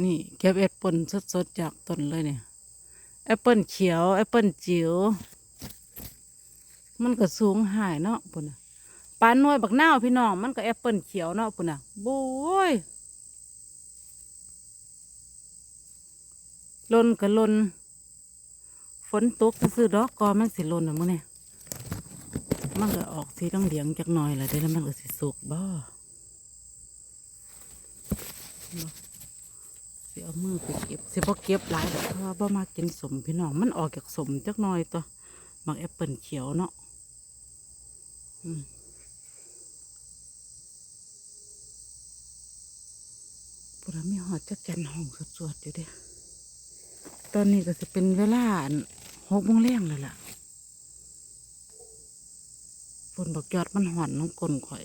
นี่เก็บแอปเปิลสดๆจากต้นเลยเนี่ยแอปเปิลเขียวแอปเปิลจิ๋วมันก็สูงหายเนาะปุ่นน่ะปานน่วยบักนาวพี่น้องมันก็แอปเปิลเขียวเนาะปุ่นน่ะโบ้ยลนก็ลนฝนตกก็ซื้อดอกกอมันสิลนอะมื้อเนี่ยมันก็ออกสีต้องเหลียงจักหน่อยแหละเด้แล้วมันก็สิสุกบ่ สิเอามือไปเก็บสิบ่เก็บหลายดอกเพราะว่าบ่มากินสมพี่น้องมันออกจากสมจักหน่อยตัวมักแอปเปิลเขียวเนาะอืมปุระมีหอดจักจันห้องสวดๆอยู่เด้ตอนนี้ก็สิเป็นเวลาหกโมงแรงแล้วล่ะฝนบอกยอดมันหอนน้องกลนข่อย